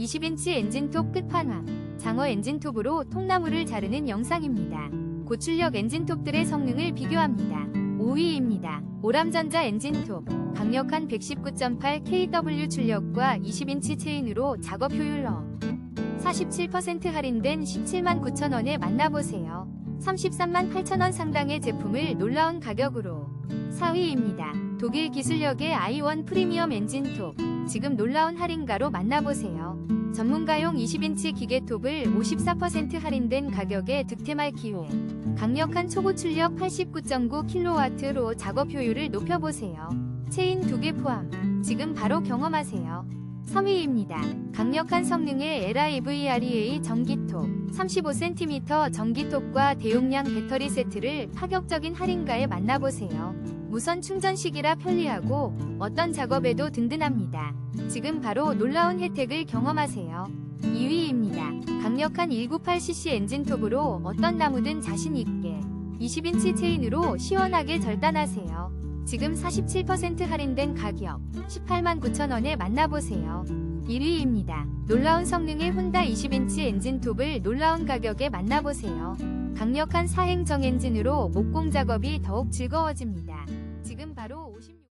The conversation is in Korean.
20인치 엔진톱 끝판왕, 장어 엔진톱으로 통나무를 자르는 영상입니다. 고출력 엔진톱들의 성능을 비교합니다. 5위입니다. 오람전자 엔진톱, 강력한 119.8 kW 출력과 20인치 체인으로 작업 효율로 47% 할인된 17만 9천원에 만나보세요. 33만 8천원 상당의 제품을 놀라운 가격으로 4위입니다. 독일 기술력의 i1 프리미엄 엔진톱 지금 놀라운 할인가로 만나보세요. 전문가용 20인치 기계톱을 54% 할인된 가격에 득템할 기회 강력한 초고출력 89.9kW로 작업 효율을 높여보세요. 체인 2개 포함 지금 바로 경험하세요. 3위입니다. 강력한 성능의 LIVREA 전기톱 35cm 전기톱과 대용량 배터리 세트를 파격적인 할인가에 만나보세요. 무선 충전식이라 편리하고 어떤 작업에도 든든합니다. 지금 바로 놀라운 혜택을 경험하세요. 2위입니다. 강력한 198cc 엔진톱으로 어떤 나무든 자신 있게 20인치 체인으로 시원하게 절단하세요. 지금 47% 할인된 가격 18만 9천원에 만나보세요. 1위입니다. 놀라운 성능의 혼다 20인치 엔진 톱을 놀라운 가격에 만나보세요. 강력한 사행 정 엔진으로 목공 작업이 더욱 즐거워집니다. 지금 바로 50...